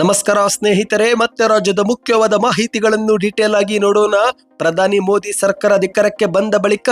ನಮಸ್ಕಾರ ಸ್ನೇಹಿತರೆ, ಮತ್ತೆ ರಾಜ್ಯದ ಮುಖ್ಯವಾದ ಮಾಹಿತಿಗಳನ್ನು ಡೀಟೇಲ್ ಆಗಿ ನೋಡೋಣ. ಪ್ರಧಾನಿ ಮೋದಿ ಸರ್ಕಾರ ಅಧಿಕಾರಕ್ಕೆ ಬಂದ ಬಳಿಕ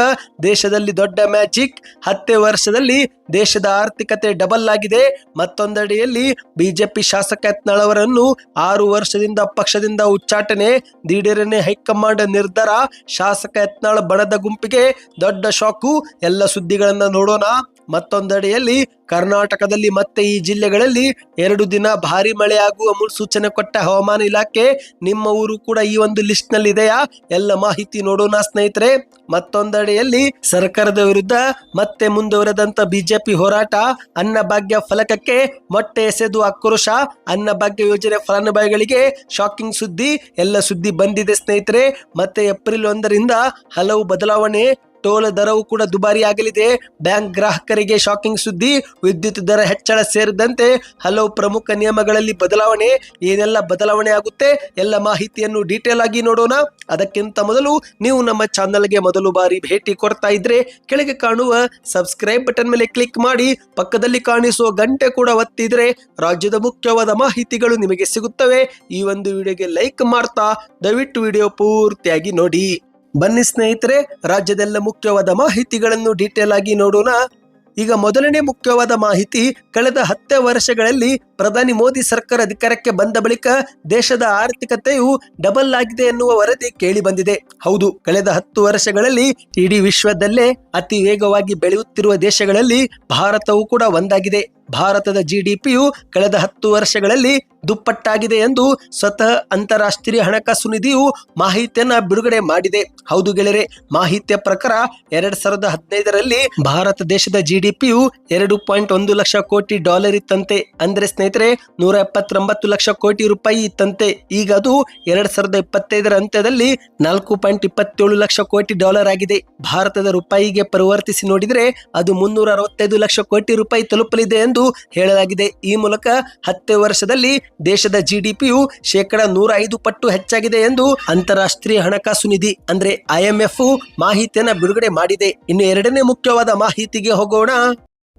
ದೇಶದಲ್ಲಿ ದೊಡ್ಡ ಮ್ಯಾಜಿಕ್, ಹತ್ತೇ ವರ್ಷದಲ್ಲಿ ದೇಶದ ಆರ್ಥಿಕತೆ ಡಬಲ್ ಆಗಿದೆ. ಮತ್ತೊಂದೆಡೆಯಲ್ಲಿ ಬಿಜೆಪಿ ಶಾಸಕ ಯತ್ನಾಳ್ ಅವರನ್ನು ಆರು ವರ್ಷದಿಂದ ಪಕ್ಷದಿಂದ ಉಚ್ಚಾಟನೆ, ದಿಢೀರನೆ ಹೈಕಮಾಂಡ್ ನಿರ್ಧಾರ, ಶಾಸಕ ಯತ್ನಾಳ್ ಬಣದ ಗುಂಪಿಗೆ ದೊಡ್ಡ ಶಾಕು. ಎಲ್ಲ ಸುದ್ದಿಗಳನ್ನು ನೋಡೋಣ. ಮತ್ತೊಂದೆಡೆಯಲ್ಲಿ ಕರ್ನಾಟಕದಲ್ಲಿ ಮತ್ತೆ ಈ ಜಿಲ್ಲೆಗಳಲ್ಲಿ ಎರಡು ದಿನ ಭಾರಿ ಮಳೆ ಆಗುವ ಮುನ್ಸೂಚನೆ ಕೊಟ್ಟ ಹವಾಮಾನ ಇಲಾಖೆ ನಿಮ್ಮ ಊರು ಕೂಡ ಈ ಒಂದು ಲಿಸ್ಟ್ನಲ್ಲಿ ಇದೆಯಾ ಎಲ್ಲ ಮಾಹಿತಿ ನೋಡೋಣ ಸ್ನೇಹಿತರೆ. ಮತ್ತೊಂದೆಡೆಯಲ್ಲಿ ಸರ್ಕಾರದ ವಿರುದ್ಧ ಮತ್ತೆ ಮುಂದುವರೆದಂತ ಬಿಜೆಪಿ ಹೋರಾಟ ಅನ್ನಭಾಗ್ಯ ಫಲಕಕ್ಕೆ ಮೊಟ್ಟೆ ಎಸೆದು ಆಕ್ರೋಶ ಅನ್ನಭಾಗ್ಯ ಯೋಜನೆ ಫಲಾನುಭವಿಗಳಿಗೆ ಶಾಕಿಂಗ್ ಸುದ್ದಿ, ಎಲ್ಲ ಸುದ್ದಿ ಬಂದಿದೆ ಸ್ನೇಹಿತರೆ. ಮತ್ತೆ ಏಪ್ರಿಲ್ ಒಂದರಿಂದ ಹಲವು ಬದಲಾವಣೆ ಟೋಲ್ ದರವು ಕೂಡ ದುಬಾರಿ ಆಗಲಿದೆ. ಬ್ಯಾಂಕ್ ಗ್ರಾಹಕರಿಗೆ ಶಾಕಿಂಗ್ ಸುದ್ದಿ, ವಿದ್ಯುತ್ ದರ ಹೆಚ್ಚಳ ಸೇರಿದಂತೆ ಹಲವು ಪ್ರಮುಖ ನಿಯಮಗಳಲ್ಲಿ ಬದಲಾವಣೆ, ಏನೆಲ್ಲ ಬದಲಾವಣೆ ಆಗುತ್ತೆ ಎಲ್ಲ ಮಾಹಿತಿಯನ್ನು ಡೀಟೇಲ್ ಆಗಿ ನೋಡೋಣ. ಅದಕ್ಕಿಂತ ಮೊದಲು ನೀವು ನಮ್ಮ ಚಾನಲ್ಗೆ ಮೊದಲು ಬಾರಿ ಭೇಟಿ ಕೊಡ್ತಾ ಇದ್ರೆ ಕೆಳಗೆ ಕಾಣುವ ಸಬ್ಸ್ಕ್ರೈಬ್ ಬಟನ್ ಮೇಲೆ ಕ್ಲಿಕ್ ಮಾಡಿ, ಪಕ್ಕದಲ್ಲಿ ಕಾಣಿಸುವ ಗಂಟೆ ಕೂಡ ಒತ್ತಿದ್ರೆ ರಾಜ್ಯದ ಮುಖ್ಯವಾದ ಮಾಹಿತಿಗಳು ನಿಮಗೆ ಸಿಗುತ್ತವೆ. ಈ ಒಂದು ವಿಡಿಯೋಗೆ ಲೈಕ್ ಮಾಡ್ತಾ, ದಯವಿಟ್ಟು ವಿಡಿಯೋ ಪೂರ್ತಿಯಾಗಿ ನೋಡಿ. ಬನ್ನಿ ಸ್ನೇಹಿತರೆ, ರಾಜ್ಯದೆಲ್ಲ ಮುಖ್ಯವಾದ ಮಾಹಿತಿಗಳನ್ನು ಡೀಟೇಲ್ ಆಗಿ ನೋಡೋಣ. ಈಗ ಮೊದಲನೇ ಮುಖ್ಯವಾದ ಮಾಹಿತಿ, ಕಳೆದ ಹತ್ತೇ ವರ್ಷಗಳಲ್ಲಿ ಪ್ರಧಾನಿ ಮೋದಿ ಸರ್ಕಾರ ಅಧಿಕಾರಕ್ಕೆ ಬಂದ ಬಳಿಕ ದೇಶದ ಆರ್ಥಿಕತೆಯು ಡಬಲ್ ಆಗಿದೆ ಎನ್ನುವ ವರದಿ ಕೇಳಿ ಬಂದಿದೆ. ಹೌದು, ಕಳೆದ ಹತ್ತು ವರ್ಷಗಳಲ್ಲಿ ಇಡೀ ವಿಶ್ವದಲ್ಲೇ ಅತಿ ವೇಗವಾಗಿ ಬೆಳೆಯುತ್ತಿರುವ ದೇಶಗಳಲ್ಲಿ ಭಾರತವು ಕೂಡ ಒಂದಾಗಿದೆ. ಭಾರತದ ಜಿಡಿಪಿಯು ಕಳೆದ ಹತ್ತು ವರ್ಷಗಳಲ್ಲಿ ದುಪ್ಪಟ್ಟಾಗಿದೆ ಎಂದು ಸ್ವತಃ ಅಂತಾರಾಷ್ಟ್ರೀಯ ಹಣಕಾಸು ನಿಧಿಯು ಮಾಹಿತಿಯನ್ನ ಬಿಡುಗಡೆ ಮಾಡಿದೆ. ಹೌದು ಗೆಳೆಯರೆ, ಮಾಹಿತಿಯ ಪ್ರಕಾರ ಎರಡ್ ಸಾವಿರದ ಹದಿನೈದರಲ್ಲಿ ಭಾರತ ದೇಶದ ಜಿಡಿಪಿಯು ಎರಡು ಪಾಯಿಂಟ್ ಒಂದು ಲಕ್ಷ ಕೋಟಿ ಡಾಲರ್ ಇತ್ತಂತೆ. ಅಂದ್ರೆ ಸ್ನೇಹಿತರೆ, ನೂರ ಎಪ್ಪತ್ತೊಂಬತ್ತು ಲಕ್ಷ ಕೋಟಿ ರೂಪಾಯಿ ಇತ್ತಂತೆ. ಈಗ ಅದು ಎರಡ್ ಸಾವಿರದ ಇಪ್ಪತ್ತೈದರ ಅಂತ್ಯದಲ್ಲಿ ನಾಲ್ಕು ಪಾಯಿಂಟ್ ಇಪ್ಪತ್ತೇಳು ಲಕ್ಷ ಕೋಟಿ ಡಾಲರ್ ಆಗಿದೆ. ಭಾರತದ ರೂಪಾಯಿಗೆ ಪರಿವರ್ತಿಸಿ ನೋಡಿದರೆ ಅದು ಮುನ್ನೂರ ಅರವತ್ತೈದು ಲಕ್ಷ ಕೋಟಿ ರೂಪಾಯಿ ತಲುಪಲಿದೆ ಎಂದು ಹೇಳಲಾಗಿದೆ. ಈ ಮೂಲಕ ಹತ್ತೇ ವರ್ಷದಲ್ಲಿ ದೇಶದ ಜಿಡಿಪಿಯು ಶೇಕಡ ನೂರ ಐದು ಪಟ್ಟು ಹೆಚ್ಚಾಗಿದೆ ಎಂದು ಅಂತಾರಾಷ್ಟ್ರೀಯ ಹಣಕಾಸು ನಿಧಿ ಅಂದ್ರೆ ಐಎಂಎಫ್ ಮಾಹಿತಿಯನ್ನ ಬಿಡುಗಡೆ ಮಾಡಿದೆ. ಇನ್ನು ಎರಡನೇ ಮುಖ್ಯವಾದ ಮಾಹಿತಿಗೆ ಹೋಗೋಣ.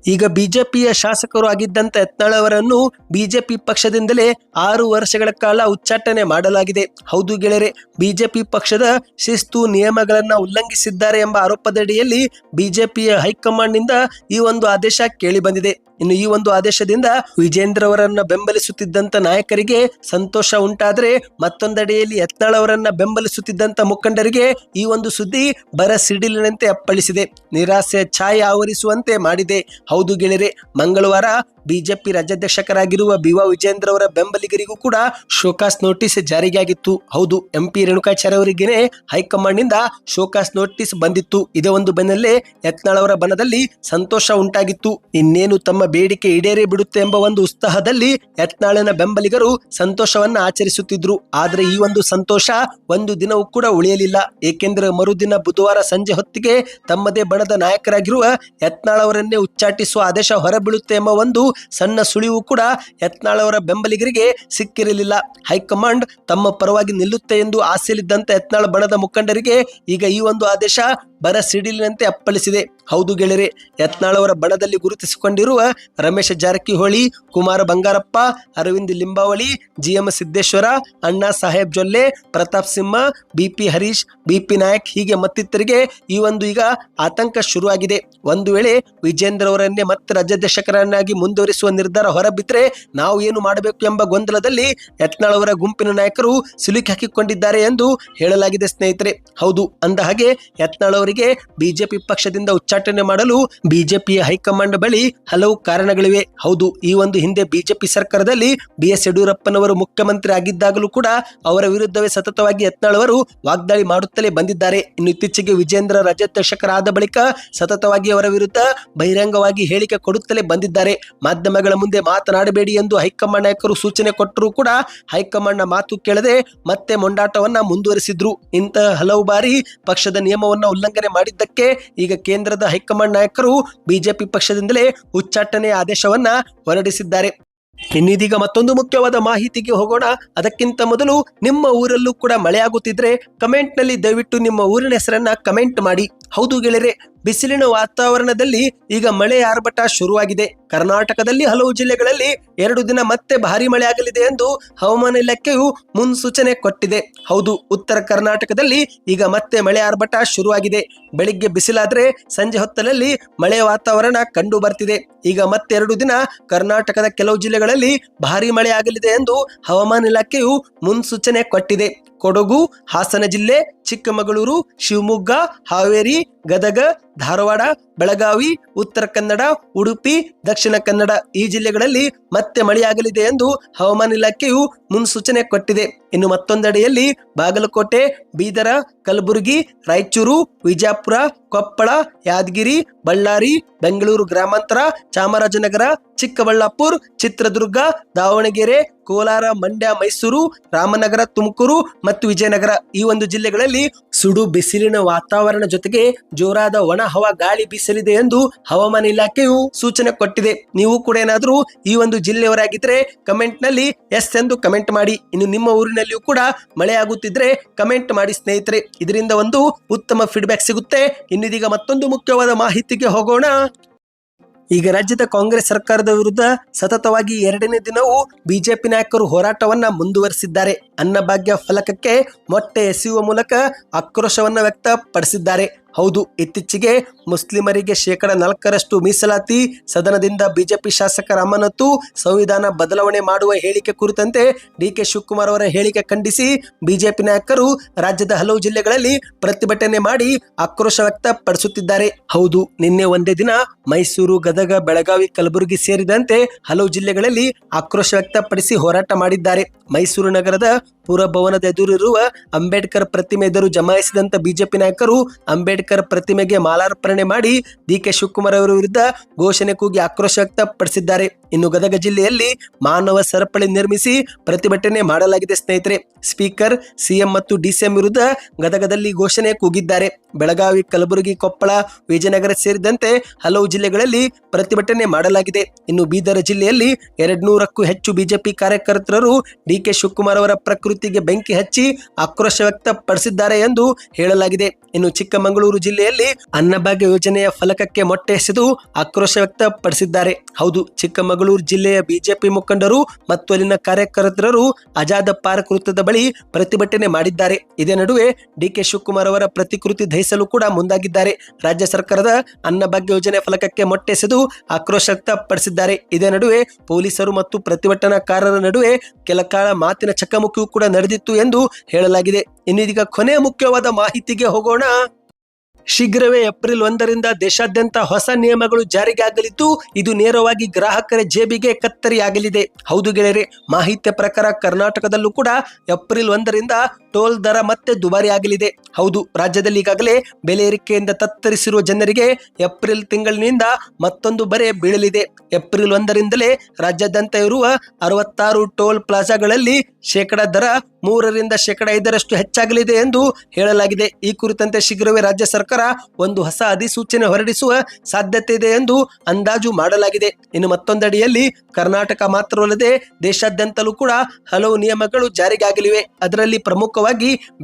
ಈಗ ಬಿಜೆಪಿಯ ಶಾಸಕರು ಆಗಿದ್ದಂತ ಯತ್ನಾಳ್ ಅವರನ್ನು ಬಿಜೆಪಿ ಪಕ್ಷದಿಂದಲೇ ಆರು ವರ್ಷಗಳ ಕಾಲ ಉಚ್ಚಾಟನೆ ಮಾಡಲಾಗಿದೆ. ಹೌದು ಗೆಳೆಯರೆ, ಬಿಜೆಪಿ ಪಕ್ಷದ ಶಿಸ್ತು ನಿಯಮಗಳನ್ನ ಉಲ್ಲಂಘಿಸಿದ್ದಾರೆ ಎಂಬ ಆರೋಪದಡಿಯಲ್ಲಿ ಬಿಜೆಪಿಯ ಹೈಕಮಾಂಡ್ನಿಂದ ಈ ಒಂದು ಆದೇಶ ಕೇಳಿ ಬಂದಿದೆ. ಇನ್ನು ಈ ಒಂದು ಆದೇಶದಿಂದ ವಿಜೇಂದ್ರ ಅವರನ್ನ ಬೆಂಬಲಿಸುತ್ತಿದ್ದಂತ ನಾಯಕರಿಗೆ ಸಂತೋಷ ಉಂಟಾದರೆ ಮತ್ತೊಂದೆಡೆಯಲ್ಲಿ ಯತ್ನಾಳ್ ಅವರನ್ನ ಬೆಂಬಲಿಸುತ್ತಿದ್ದಂತ ಮುಖಂಡರಿಗೆ ಈ ಒಂದು ಸುದ್ದಿ ಬರ ಸಿಡಿಲಿನಂತೆ ಅಪ್ಪಳಿಸಿದೆ. ನಿರಾಸೆ ಛಾಯೆ ಆವರಿಸುವಂತೆ ಮಾಡಿದೆ. ಹೌದು ಗೆಳೆಯರೆ, ಮಂಗಳವಾರ ಬಿಜೆಪಿ ರಾಜ್ಯಾಧ್ಯಕ್ಷರಾಗಿರುವ ಬಿ ವಾ ವಿಜೇಂದ್ರ ಅವರ ಬೆಂಬಲಿಗರಿಗೂ ಕೂಡ ಶೋಕಾಸ್ ನೋಟಿಸ್ ಜಾರಿಯಾಗಿತ್ತು. ಹೌದು, ಎಂ ಪಿ ರೇಣುಕಾಚಾರ್ಯ ಅವರಿಗೆ ಹೈಕಮಾಂಡ್ನಿಂದ ಶೋಕಾಸ್ ನೋಟಿಸ್ ಬಂದಿತ್ತು. ಇದೇ ಒಂದು ಬೆನ್ನಲ್ಲೇ ಯತ್ನಾಳ್ ಅವರ ಬನದಲ್ಲಿ ಸಂತೋಷ ಉಂಟಾಗಿತ್ತು. ಇನ್ನೇನು ತಮ್ಮ ಬೇಡಿಕೆ ಈಡೇರಿ ಬಿಡುತ್ತೆ ಎಂಬ ಒಂದು ಉತ್ಸಾಹದಲ್ಲಿ ಯತ್ನಾಳನ ಬೆಂಬಲಿಗರು ಸಂತೋಷವನ್ನ ಆಚರಿಸುತ್ತಿದ್ರು. ಆದರೆ ಈ ಒಂದು ಸಂತೋಷ ಒಂದು ದಿನವೂ ಕೂಡ ಉಳಿಯಲಿಲ್ಲ. ಏಕೆಂದರೆ ಮರುದಿನ ಬುಧವಾರ ಸಂಜೆ ಹೊತ್ತಿಗೆ ತಮ್ಮದೇ ಬಣದ ನಾಯಕರಾಗಿರುವ ಯತ್ನಾಳ್ ಅವರನ್ನೇ ಉಚ್ಚಾಟಿಸುವ ಆದೇಶ ಹೊರಬೀಳುತ್ತೆ ಎಂಬ ಒಂದು ಸಣ್ಣ ಸುಳಿವು ಕೂಡ ಯತ್ನಾಳ್ ಅವರ ಬೆಂಬಲಿಗರಿಗೆ ಸಿಕ್ಕಿರಲಿಲ್ಲ. ಹೈಕಮಾಂಡ್ ತಮ್ಮ ಪರವಾಗಿ ನಿಲ್ಲುತ್ತೆ ಎಂದು ಆಸೆಯಲ್ಲಿದ್ದಂತ ಯತ್ನಾಳ ಬಣದ ಮುಖಂಡರಿಗೆ ಈಗ ಈ ಒಂದು ಆದೇಶ ಬರ ಸಿಡಿಲಿನಂತೆ ಅಪ್ಪಳಿಸಿದೆ. ಹೌದು ಗೆಳೆಯರೆ ಯತ್ನಾಳ್ ಅವರ ಬಣದಲ್ಲಿ ಗುರುತಿಸಿಕೊಂಡಿರುವ Ramesh Jarkiholi, Kumar Bangarappa, Arvind Limbavali G M Siddeshwara, Anna Saheb Jolle, Pratap Simha, BP Harish, BP Naik ಹೀಗೆ ಮತ್ತಿತರಿಗೆ ಈ ಒಂದು ಈಗ ಆತಂಕ ಶುರುವಾಗಿದೆ. ಒಂದು ವೇಳೆ ವಿಜೇಂದ್ರ ಅವರನ್ನೇ ಮತ್ತೆ ರಾಜ್ಯಾಧ್ಯಕ್ಷರನ್ನಾಗಿ ಮುಂದುವರಿಸುವ ನಿರ್ಧಾರ ಹೊರಬಿದ್ರೆ ನಾವು ಏನು ಮಾಡಬೇಕು ಎಂಬ ಗೊಂದಲದಲ್ಲಿ ಯತ್ನಾಳ್ ಅವರ ಗುಂಪಿನ ನಾಯಕರು ಸಿಲುಕಿ ಹಾಕಿಕೊಂಡಿದ್ದಾರೆ ಎಂದು ಹೇಳಲಾಗಿದೆ ಸ್ನೇಹಿತರೆ. ಹೌದು, ಅಂದ ಹಾಗೆ ಯತ್ನಾಳ್ ಅವರಿಗೆ ಬಿಜೆಪಿ ಪಕ್ಷದಿಂದ ಉಚ್ಚಾಟನೆ ಮಾಡಲು ಬಿಜೆಪಿಯ ಹೈಕಮಾಂಡ್ ಬಳಿ ಹಲವು ಕಾರಣಗಳಿವೆ. ಹೌದು, ಈ ಒಂದು ಹಿಂದೆ ಬಿಜೆಪಿ ಸರ್ಕಾರದಲ್ಲಿ ಬಿ ಎಸ್ ಯಡಿಯೂರಪ್ಪನವರು ಮುಖ್ಯಮಂತ್ರಿ ಆಗಿದ್ದಾಗಲೂ ಕೂಡ ಅವರ ವಿರುದ್ಧವೇ ಸತತವಾಗಿ ಯತ್ನಾಳ್ ಅವರು ವಾಗ್ದಾಳಿ ಮಾಡುತ್ತಲೇ ಬಂದಿದ್ದಾರೆ. ಇನ್ನು ಇತ್ತೀಚೆಗೆ ವಿಜೇಂದ್ರ ರಾಜ್ಯಾಧ್ಯಕ್ಷಕರಾದ ಬಳಿಕ ಸತತವಾಗಿ ಅವರ ವಿರುದ್ಧ ಬಹಿರಂಗವಾಗಿ ಹೇಳಿಕೆ ಕೊಡುತ್ತಲೇ ಬಂದಿದ್ದಾರೆ. ಮಾಧ್ಯಮಗಳ ಮುಂದೆ ಮಾತನಾಡಬೇಡಿ ಎಂದು ಹೈಕಮಾಂಡ್ ನಾಯಕರು ಸೂಚನೆ ಕೊಟ್ಟರೂ ಕೂಡ ಹೈಕಮಾಂಡ್ನ ಮಾತು ಕೇಳದೆ ಮತ್ತೆ ಮೊಂಡಾಟವನ್ನ ಮುಂದುವರಿಸಿದ್ರು. ಇಂತಹ ಹಲವು ಬಾರಿ ಪಕ್ಷದ ನಿಯಮವನ್ನ ಉಲ್ಲಂಘನೆ ಮಾಡಿದ್ದಕ್ಕೆ ಈಗ ಕೇಂದ್ರದ ಹೈಕಮಾಂಡ್ ನಾಯಕರು ಬಿಜೆಪಿ ಪಕ್ಷದಿಂದಲೇ ಉಚ್ಚಾಟನೆ ಆದೇಶವನ್ನ ಹೊರಡಿಸಿದ್ದಾರೆ. ಇನ್ನಿದೀಗ ಮತ್ತೊಂದು ಮುಖ್ಯವಾದ ಮಾಹಿತಿಗೆ ಹೋಗೋಣ. ಅದಕ್ಕಿಂತ ಮೊದಲು ನಿಮ್ಮ ಊರಲ್ಲೂ ಕೂಡ ಮಳೆಯಾಗುತ್ತಿದ್ರೆ ಕಮೆಂಟ್ನಲ್ಲಿ ಕಮೆಂಟ್ನಲ್ಲಿ ದಯವಿಟ್ಟು ನಿಮ್ಮ ಊರಿನ ಹೆಸರನ್ನ ಕಮೆಂಟ್ ಮಾಡಿ. ಹೌದು ಗೆಳೆಯರೆ ಬಿಸಿಲಿನ ವಾತಾವರಣದಲ್ಲಿ ಈಗ ಮಳೆ ಆರ್ಭಟ ಶುರುವಾಗಿದೆ. ಕರ್ನಾಟಕದಲ್ಲಿ ಹಲವು ಜಿಲ್ಲೆಗಳಲ್ಲಿ ಎರಡು ದಿನ ಮತ್ತೆ ಭಾರಿ ಮಳೆ ಆಗಲಿದೆ ಎಂದು ಹವಾಮಾನ ಇಲಾಖೆಯು ಮುನ್ಸೂಚನೆ ಕೊಟ್ಟಿದೆ. ಹೌದು, ಉತ್ತರ ಕರ್ನಾಟಕದಲ್ಲಿ ಈಗ ಮತ್ತೆ ಮಳೆ ಆರ್ಭಟ ಶುರುವಾಗಿದೆ. ಬೆಳಿಗ್ಗೆ ಬಿಸಿಲಾದ್ರೆ ಸಂಜೆ ಹೊತ್ತಲಲ್ಲಿ ಮಳೆ ವಾತಾವರಣ ಕಂಡು ಬರ್ತಿದೆ. ಈಗ ಮತ್ತೆರಡು ದಿನ ಕರ್ನಾಟಕದ ಕೆಲವು ಜಿಲ್ಲೆಗಳಲ್ಲಿ ಭಾರಿ ಮಳೆ ಆಗಲಿದೆ ಎಂದು ಹವಾಮಾನ ಇಲಾಖೆಯು ಮುನ್ಸೂಚನೆ ಕೊಟ್ಟಿದೆ. ಕೊಡಗು, ಹಾಸನ ಜಿಲ್ಲೆ, ಚಿಕ್ಕಮಗಳೂರು, ಶಿವಮೊಗ್ಗ, ಹಾವೇರಿ, ಗದಗ, ಧಾರವಾಡ, ಬೆಳಗಾವಿ, ಉತ್ತರ ಕನ್ನಡ, ಉಡುಪಿ, ದಕ್ಷಿಣ ಕನ್ನಡ ಈ ಜಿಲ್ಲೆಗಳಲ್ಲಿ ಮತ್ತೆ ಮಳೆಯಾಗಲಿದೆ ಎಂದು ಹವಾಮಾನ ಇಲಾಖೆಯು ಮುನ್ಸೂಚನೆ ಕೊಟ್ಟಿದೆ. ಇನ್ನು ಮತ್ತೊಂದೆಡೆಯಲ್ಲಿ ಬಾಗಲಕೋಟೆ, ಬೀದರ, ಕಲಬುರಗಿ, ರಾಯಚೂರು, ವಿಜಾಪುರ, ಕೊಪ್ಪಳ, ಯಾದಗಿರಿ, ಬಳ್ಳಾರಿ, ಬೆಂಗಳೂರು ಗ್ರಾಮಾಂತರ, ಚಾಮರಾಜನಗರ ಚಿಕ್ಕಬಳ್ಳಾಪುರ, ಚಿತ್ರದುರ್ಗ, ದಾವಣಗೆರೆ, ಕೋಲಾರ, ಮಂಡ್ಯ, ಮೈಸೂರು, ರಾಮನಗರ, ತುಮಕೂರು ಮತ್ತು ವಿಜಯನಗರ. ಈ ಒಂದು ಜಿಲ್ಲೆಗಳಲ್ಲಿ ಸುಡು ಬಿಸಿಲಿನ ವಾತಾವರಣ ಜೊತೆಗೆ ಜೋರಾದ ಒಣ ಹವಾ ಗಾಳಿ ಬೀಸಲಿದೆ ಎಂದು ಹವಾಮಾನ ಇಲಾಖೆಯು ಸೂಚನೆ ಕೊಟ್ಟಿದೆ. ನೀವು ಕೂಡ ಏನಾದರೂ ಈ ಒಂದು ಜಿಲ್ಲೆಯವರಾಗಿದ್ರೆ ಕಮೆಂಟ್ನಲ್ಲಿ ಎಸ್ ಎಂದು ಕಮೆಂಟ್ ಮಾಡಿ. ಇನ್ನು ನಿಮ್ಮ ಊರಿನಲ್ಲಿಯೂ ಕೂಡ ಮಳೆ ಆಗುತ್ತಿದ್ರೆ ಕಮೆಂಟ್ ಮಾಡಿ ಸ್ನೇಹಿತರೆ. ಇದರಿಂದ ಒಂದು ಉತ್ತಮ ಫೀಡ್ಬ್ಯಾಕ್ ಸಿಗುತ್ತೆ. ಇನ್ನಿದೀಗ ಮತ್ತೊಂದು ಮುಖ್ಯವಾದ ಮಾಹಿತಿಗೆ ಹೋಗೋಣ. ಈಗ ರಾಜ್ಯದ ಕಾಂಗ್ರೆಸ್ ಸರ್ಕಾರದ ವಿರುದ್ಧ ಸತತವಾಗಿ ಎರಡನೇ ದಿನವೂ ಬಿಜೆಪಿ ನಾಯಕರು ಹೋರಾಟವನ್ನ ಮುಂದುವರಿಸಿದ್ದಾರೆ. ಅನ್ನಭಾಗ್ಯ ಫಲಕಕ್ಕೆ ಮೊಟ್ಟೆ ಎಸೆಯುವ ಮೂಲಕ ಆಕ್ರೋಶವನ್ನ ವ್ಯಕ್ತಪಡಿಸಿದ್ದಾರೆ. ಹೌದು, ಇತ್ತೀಚೆಗೆ ಮುಸ್ಲಿಮರಿಗೆ ಶೇಕಡ ನಾಲ್ಕರಷ್ಟು ಮೀಸಲಾತಿ ಸದನದಿಂದ ಬಿಜೆಪಿ ಶಾಸಕರ ಅಮಾನತು ಸಂವಿಧಾನ ಬದಲಾವಣೆ ಮಾಡುವ ಹೇಳಿಕೆ ಕುರಿತಂತೆ ಡಿ ಕೆ ಶಿವಕುಮಾರ್ ಅವರ ಹೇಳಿಕೆ ಖಂಡಿಸಿ ಬಿಜೆಪಿ ನಾಯಕರು ರಾಜ್ಯದ ಹಲವು ಜಿಲ್ಲೆಗಳಲ್ಲಿ ಪ್ರತಿಭಟನೆ ಮಾಡಿ ಆಕ್ರೋಶ ವ್ಯಕ್ತಪಡಿಸುತ್ತಿದ್ದಾರೆ. ಹೌದು, ನಿನ್ನೆ ಒಂದೇ ದಿನ ಮೈಸೂರು, ಗದಗ, ಬೆಳಗಾವಿ, ಕಲಬುರಗಿ ಸೇರಿದಂತೆ ಹಲವು ಜಿಲ್ಲೆಗಳಲ್ಲಿ ಆಕ್ರೋಶ ವ್ಯಕ್ತಪಡಿಸಿ ಹೋರಾಟ ಮಾಡಿದ್ದಾರೆ. ಮೈಸೂರು ನಗರದ ಪುರಭವನದ ಎದುರಿರುವ ಅಂಬೇಡ್ಕರ್ ಪ್ರತಿಮೆ ಎದುರು ಜಮಾಯಿಸಿದಂತ ಬಿಜೆಪಿ ನಾಯಕರು ಅಂಬೇಡ್ಕರ್ ಪ್ರತಿಮೆಗೆ ಮಾಲಾರ್ಪಣೆ ಮಾಡಿ ಡಿಕೆ ಶಿವಕುಮಾರ್ ಅವರ ವಿರುದ್ಧ ಘೋಷಣೆ ಕೂಗಿ ಆಕ್ರೋಶ ವ್ಯಕ್ತಪಡಿಸಿದ್ದಾರೆ. ಇನ್ನು ಗದಗ ಜಿಲ್ಲೆಯಲ್ಲಿ ಮಾನವ ಸರಪಳಿ ನಿರ್ಮಿಸಿ ಪ್ರತಿಭಟನೆ ಮಾಡಲಾಗಿದೆ, ಸ್ನೇಹಿತರೆ. ಸ್ಪೀಕರ್, ಸಿಎಂ ಮತ್ತು ಡಿಸಿಎಂ ವಿರುದ್ಧ ಗದಗದಲ್ಲಿ ಘೋಷಣೆ ಕೂಗಿದ್ದಾರೆ. ಬೆಳಗಾವಿ, ಕಲಬುರಗಿ, ಕೊಪ್ಪಳ, ವಿಜಯನಗರ ಸೇರಿದಂತೆ ಹಲವು ಜಿಲ್ಲೆಗಳಲ್ಲಿ ಪ್ರತಿಭಟನೆ ಮಾಡಲಾಗಿದೆ. ಇನ್ನು ಬೀದರ್ ಜಿಲ್ಲೆಯಲ್ಲಿ ಎರಡ್ನೂರಕ್ಕೂ ಹೆಚ್ಚು ಬಿಜೆಪಿ ಕಾರ್ಯಕರ್ತರು ಡಿ ಕೆ ಶಿವಕುಮಾರ್ ಅವರ ಪ್ರಕೃತಿಗೆ ಬೆಂಕಿ ಹಚ್ಚಿ ಆಕ್ರೋಶ ವ್ಯಕ್ತಪಡಿಸಿದ್ದಾರೆ ಎಂದು ಹೇಳಲಾಗಿದೆ. ಇನ್ನು ಚಿಕ್ಕಮಗಳೂರು ಜಿಲ್ಲೆಯಲ್ಲಿ ಅನ್ನಭಾಗ್ಯ ಯೋಜನೆಯ ಫಲಕಕ್ಕೆ ಮೊಟ್ಟೆ ಎಸೆದು ಆಕ್ರೋಶ ವ್ಯಕ್ತಪಡಿಸಿದ್ದಾರೆ. ಹೌದು, ಚಿಕ್ಕಮಗಳೂರು ಜಿಲ್ಲೆಯ ಬಿಜೆಪಿ ಮುಖಂಡರು ಮತ್ತು ಅಲ್ಲಿನ ಕಾರ್ಯಕರ್ತರು ಆಜಾದ್ ಪಾರ್ಕ್ ವೃತ್ತದ ಬಳಿ ಪ್ರತಿಭಟನೆ ಮಾಡಿದ್ದಾರೆ. ಇದೇ ನಡುವೆ ಡಿಕೆ ಶಿವಕುಮಾರ್ ಅವರ ಪ್ರತಿಕೃತಿ ದಹಿಸಲು ಕೂಡ ಮುಂದಾಗಿದ್ದಾರೆ. ರಾಜ್ಯ ಸರ್ಕಾರದ ಅನ್ನಭಾಗ್ಯ ಯೋಜನೆ ಫಲಕಕ್ಕೆ ಮೊಟ್ಟೆಸೆದು ಆಕ್ರೋಶ ವ್ಯಕ್ತಪಡಿಸಿದ್ದಾರೆ. ಇದೇ ನಡುವೆ ಪೊಲೀಸರು ಮತ್ತು ಪ್ರತಿಭಟನಾಕಾರರ ನಡುವೆ ಕೆಲ ಕಾಲ ಮಾತಿನ ಚಕಮಕಿಯೂ ಕೂಡ ನಡೆದಿತ್ತು ಎಂದು ಹೇಳಲಾಗಿದೆ. ಇನ್ನಿದೀಗ ಕೊನೆಯ ಮುಖ್ಯವಾದ ಮಾಹಿತಿಗೆ ಹೋಗೋಣ. ಶೀಘ್ರವೇ ಏಪ್ರಿಲ್ ಒಂದರಿಂದ ದೇಶಾದ್ಯಂತ ಹೊಸ ನಿಯಮಗಳು ಜಾರಿಗೆ ಆಗಲಿದ್ದು ಇದು ನೇರವಾಗಿ ಗ್ರಾಹಕರ ಜೇಬಿಗೆ ಕತ್ತರಿಯಾಗಲಿದೆ. ಹೌದು ಗೆಳೆಯರೆ ಮಾಹಿತಿಯ ಪ್ರಕಾರ ಕರ್ನಾಟಕದಲ್ಲೂ ಕೂಡ ಏಪ್ರಿಲ್ ಒಂದರಿಂದ ಟೋಲ್ ದರ ಮತ್ತೆ ದುಬಾರಿ ಆಗಲಿದೆ. ಹೌದು, ರಾಜ್ಯದಲ್ಲಿ ಈಗಾಗಲೇ ಬೆಲೆ ಏರಿಕೆಯಿಂದ ತತ್ತರಿಸಿರುವ ಜನರಿಗೆ ಏಪ್ರಿಲ್ ತಿಂಗಳಿನಿಂದ ಮತ್ತೊಂದು ಬರೆ ಬೀಳಲಿದೆ. ಏಪ್ರಿಲ್ ಒಂದರಿಂದಲೇ ರಾಜ್ಯಾದ್ಯಂತ ಇರುವ ಅರವತ್ತಾರು ಟೋಲ್ ಪ್ಲಾಜಾಗಳಲ್ಲಿ ಶೇಕಡ ದರ ಮೂರರಿಂದ ಶೇಕಡ ಐದರಷ್ಟು ಹೆಚ್ಚಾಗಲಿದೆ ಎಂದು ಹೇಳಲಾಗಿದೆ. ಈ ಕುರಿತಂತೆ ಶೀಘ್ರವೇ ರಾಜ್ಯ ಸರ್ಕಾರ ಒಂದು ಹೊಸ ಅಧಿಸೂಚನೆ ಹೊರಡಿಸುವ ಸಾಧ್ಯತೆ ಇದೆ ಎಂದು ಅಂದಾಜು ಮಾಡಲಾಗಿದೆ. ಇನ್ನು ಮತ್ತೊಂದಡಿಯಲ್ಲಿ ಕರ್ನಾಟಕ ಮಾತ್ರವಲ್ಲದೆ ದೇಶಾದ್ಯಂತಲೂ ಕೂಡ ಹಲವು ನಿಯಮಗಳು ಜಾರಿಗೆ ಆಗಲಿವೆ. ಅದರಲ್ಲಿ ಪ್ರಮುಖವಾಗಿ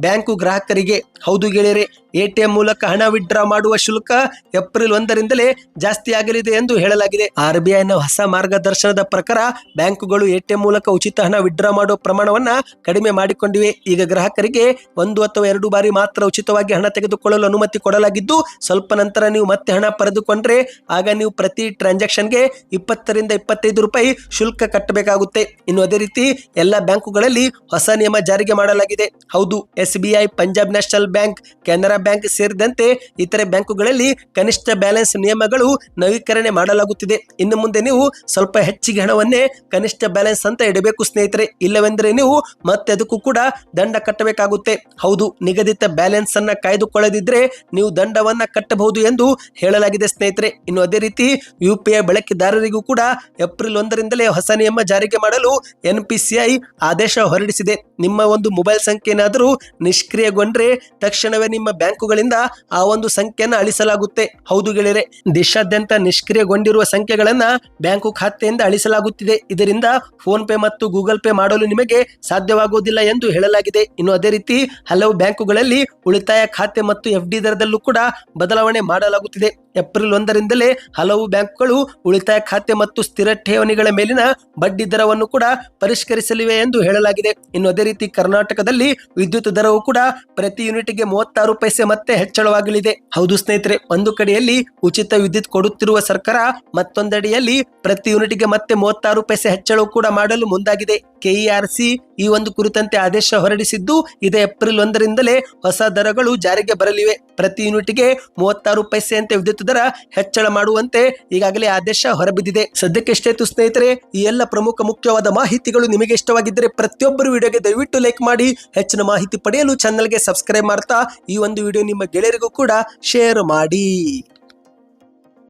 ಬ್ಯಾಂಕು ಗ್ರಾಹಕರಿಗೆ, ಹೌದು ಗೆಳೆಯರೆ, ಎಟಿಎಂ ಮೂಲಕ ಹಣ ವಿಡ್ರಾ ಮಾಡುವ ಶುಲ್ಕ ಏಪ್ರಿಲ್ ಒಂದರಿಂದಲೇ ಜಾಸ್ತಿ ಆಗಲಿದೆ ಎಂದು ಹೇಳಲಾಗಿದೆ. ಆರ್ ಬಿ ಹೊಸ ಮಾರ್ಗದರ್ಶನದ ಪ್ರಕಾರ ಬ್ಯಾಂಕುಗಳು ಎಟಿಎಂ ಮೂಲಕ ಉಚಿತ ಹಣ ವಿಡ್ರಾ ಮಾಡುವ ಪ್ರಮಾಣವನ್ನ ಕಡಿಮೆ ಮಾಡಿಕೊಂಡಿವೆ. ಈಗ ಗ್ರಾಹಕರಿಗೆ ಒಂದು ಅಥವಾ ಎರಡು ಬಾರಿ ಮಾತ್ರ ಉಚಿತವಾಗಿ ಹಣ ತೆಗೆದುಕೊಳ್ಳಲು ಅನುಮತಿ ಕೊಡಲಾಗಿದ್ದು, ಸ್ವಲ್ಪ ನಂತರ ನೀವು ಮತ್ತೆ ಹಣ ಪಡೆದುಕೊಂಡ್ರೆ ಆಗ ನೀವು ಪ್ರತಿ ಟ್ರಾನ್ಸಾಕ್ಷನ್ಗೆ ಇಪ್ಪತ್ತರಿಂದ ಇಪ್ಪತ್ತೈದು ರೂಪಾಯಿ ಶುಲ್ಕ ಕಟ್ಟಬೇಕಾಗುತ್ತೆ. ಇನ್ನು ಅದೇ ರೀತಿ ಎಲ್ಲ ಬ್ಯಾಂಕುಗಳಲ್ಲಿ ಹೊಸ ನಿಯಮ ಜಾರಿಗೆ ಮಾಡಲಾಗಿದೆ. ಹೌದು, S B I, Punjab national bank, Canara bank ಸೇರಿದಂತೆ ಇತರೆ ಬ್ಯಾಂಕುಗಳಲ್ಲಿ ಕನಿಷ್ಠ ಬ್ಯಾಲೆನ್ಸ್ ನಿಯಮಗಳು ನವೀಕರಣೆ ಮಾಡಲಾಗುತ್ತಿದೆ. ಇನ್ನು ಮುಂದೆ ನೀವು ಸ್ವಲ್ಪ ಹೆಚ್ಚಿಗೆ ಹಣವನ್ನೇ ಕನಿಷ್ಠ ಬ್ಯಾಲೆನ್ಸ್ ಅಂತ ಇಡಬೇಕು, ಸ್ನೇಹಿತರೆ. ಇಲ್ಲವೆಂದರೆ ನೀವು ಮತ್ತೆ ಅದಕ್ಕೂ ಕೂಡ ದಂಡ ಕಟ್ಟಬೇಕಾಗುತ್ತೆ. ಹೌದು, ನಿಗದಿತ ಬ್ಯಾಲೆನ್ಸ್ ಅನ್ನ ಕಾಯ್ದುಕೊಳ್ಳದಿದ್ರೆ ನೀವು ದಂಡವನ್ನ ಕಟ್ಟಬಹುದು ಎಂದು ಹೇಳಲಾಗಿದೆ, ಸ್ನೇಹಿತರೆ. ಇನ್ನು ಅದೇ ರೀತಿ ಯುಪಿಐ ಬಳಕೆದಾರರಿಗೂ ಕೂಡ ಏಪ್ರಿಲ್ ಒಂದರಿಂದಲೇ ಹೊಸ ನಿಯಮ ಜಾರಿಗೆ ಮಾಡಲು ಎನ್ ಪಿ ಸಿ ಐ ಆದೇಶ ಹೊರಡಿಸಿದೆ. ನಿಮ್ಮ ಒಂದು ಮೊಬೈಲ್ ಸಂಖ್ಯೆ ಏನಾದರೂ ನಿಷ್ಕ್ರಿಯಗೊಂಡ್ರೆ ತಕ್ಷಣವೇ ನಿಮ್ಮ ಬ್ಯಾಂಕುಗಳಿಂದ ಆ ಒಂದು ಸಂಖ್ಯೆಯನ್ನು ಅಳಿಸಲಾಗುತ್ತೆ. ಹೌದು ಗೆಳೆಯರೆ, ದೇಶಾದ್ಯಂತ ನಿಷ್ಕ್ರಿಯಗೊಂಡಿರುವ ಸಂಖ್ಯೆಗಳನ್ನ ಬ್ಯಾಂಕು ಖಾತೆಯಿಂದ ಅಳಿಸಲಾಗುತ್ತಿದೆ. ಇದರಿಂದ ಫೋನ್ ಪೇ ಮತ್ತು ಗೂಗಲ್ ಪೇ ಮಾಡಲು ನಿಮಗೆ ಸಾಧ್ಯವಾಗುವುದಿಲ್ಲ ಎಂದು ಹೇಳಲಾಗಿದೆ. ಇನ್ನು ಅದೇ ರೀತಿ ಹಲವು ಬ್ಯಾಂಕುಗಳಲ್ಲಿ ಉಳಿತಾಯ ಖಾತೆ ಮತ್ತು ಎಫ್ ಡಿ ದರದಲ್ಲೂ ಕೂಡ ಬದಲಾವಣೆ ಮಾಡಲಾಗುತ್ತಿದೆ. ಏಪ್ರಿಲ್ ಒಂದರಿಂದಲೇ ಹಲವು ಬ್ಯಾಂಕ್ಗಳು ಉಳಿತಾಯ ಖಾತೆ ಮತ್ತು ಸ್ಥಿರ ಠೇವಣಿಗಳ ಮೇಲಿನ ಬಡ್ಡಿ ದರವನ್ನು ಕೂಡ ಪರಿಷ್ಕರಿಸಲಿವೆ ಎಂದು ಹೇಳಲಾಗಿದೆ. ಇನ್ನು ಅದೇ ರೀತಿ ಕರ್ನಾಟಕದಲ್ಲಿ ವಿದ್ಯುತ್ ದರವು ಕೂಡ ಪ್ರತಿ ಯೂನಿಟ್ಗೆ ಮೂವತ್ತಾರು ಪೈಸೆ ಮತ್ತೆ ಹೆಚ್ಚಳವಾಗಲಿದೆ. ಹೌದು ಸ್ನೇಹಿತರೆ, ಒಂದು ಕಡೆಯಲ್ಲಿ ಉಚಿತ ವಿದ್ಯುತ್ ಕೊಡುತ್ತಿರುವ ಸರ್ಕಾರ ಮತ್ತೊಂದಡಿಯಲ್ಲಿ ಪ್ರತಿ ಯೂನಿಟ್ಗೆ ಮತ್ತೆ ಮೂವತ್ತಾರು ಪೈಸೆ ಹೆಚ್ಚಳವು ಕೂಡ ಮಾಡಲು ಮುಂದಾಗಿದೆ. ಕೆಇಆರ್ಸಿ ಈ ಒಂದು ಕುರಿತಂತೆ ಆದೇಶ ಹೊರಡಿಸಿದ್ದು, ಇದೇ ಏಪ್ರಿಲ್ ಒಂದರಿಂದಲೇ ಹೊಸ ದರಗಳು ಜಾರಿಗೆ ಬರಲಿವೆ. ಪ್ರತಿ ಯೂನಿಟ್ಗೆ ಮೂವತ್ತಾರು ಪೈಸೆಯಂತೆ ವಿದ್ಯುತ್ ದರ ಹೆಚ್ಚಳ ಮಾಡುವಂತೆ ಈಗಾಗಲೇ ಆದೇಶ ಹೊರಬಿದ್ದಿದೆ. ಸದ್ಯಕ್ಕೆ ಎಷ್ಟೇತು ಸ್ನೇಹಿತರೆ, ಈ ಎಲ್ಲ ಪ್ರಮುಖ ಮುಖ್ಯವಾದ ಮಾಹಿತಿಗಳು ನಿಮಗೆ ಇಷ್ಟವಾಗಿದ್ದರೆ ಪ್ರತಿಯೊಬ್ಬರು ವಿಡಿಯೋಗೆ ದಯವಿಟ್ಟು ಲೈಕ್ ಮಾಡಿ, ಹೆಚ್ಚಿನ ಮಾಹಿತಿ ಪಡೆಯಲು ಚಾನಲ್ಗೆ ಸಬ್ಸ್ಕ್ರೈಬ್ ಮಾಡ್ತಾ ಈ ಒಂದು ವಿಡಿಯೋ ನಿಮ್ಮ ಗೆಳೆಯರಿಗೂ ಕೂಡ ಶೇರ್ ಮಾಡಿ.